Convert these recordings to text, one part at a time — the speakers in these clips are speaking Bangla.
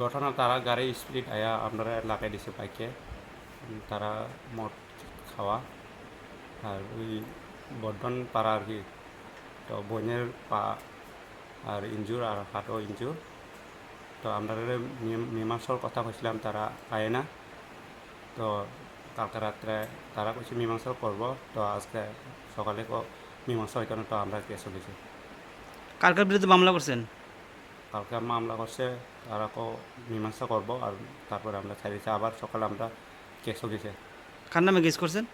ঘটনা তারা গাড়ি স্পিড আয়া আপনারা লাগাই দিছে বাইকে তারা মদ খাওয়া। আর ওই বর্ধন পাড়া আর কি, তো বোনের পা আর ইনজুর আর হাতও ইনজুর তো আপনারা মীমাংসার কথা কইছিলাম, তারা আয় না। তো কালকে রাত্রে তারা কইছে মীমাংসা করব, তো আজকে সকালে মীমাংসা হইতো না তো আমরা কেসও গেছি কার কার বিরুদ্ধে মামলা করছেন? কালকে মামলা করছে তারা কো মীমাংসা করব আর তারপরে আমরা ছাড়িয়েছি। আবার সকালে আমরা কেসও গেছে কার নামে কেস করছেন?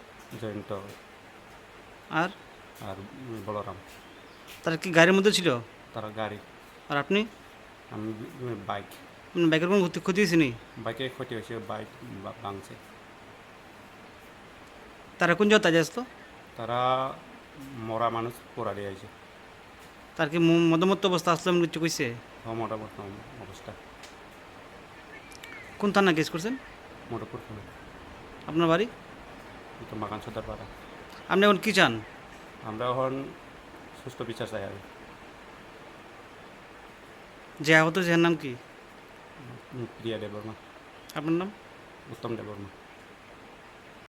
জয়ন্ত। আর? আর বলরাম। তারা কি গাড়ির মধ্যে ছিল? তারা গাড়ি। আর আপনি? আমি বাইক। আপনার বাইকের কোনো ক্ষতি ক্ষতি হয়েছে নি? বাইকে ক্ষতি হয়েছে বাইক ভাঙছে। তারা কোন জায়গায় আসতো তারা মরা মানুষ পোড়া দিয়ে আছে তার কি মদমত্ত অবস্থা আসলো এমন কিছু কইছে? মোটামুটি অবস্থা। কোন থানা কেস করছেন? মোটাপুর আপনার বাড়ি? তো মাকান সদার পাড়া। আপনি এখন কি চান? আমরা এখন সুস্থ বিচার চাই আর যে আহত যে নাম কি? প্রিয়া দেববর্মা। আপনার নাম? উত্তম দেববর্মা।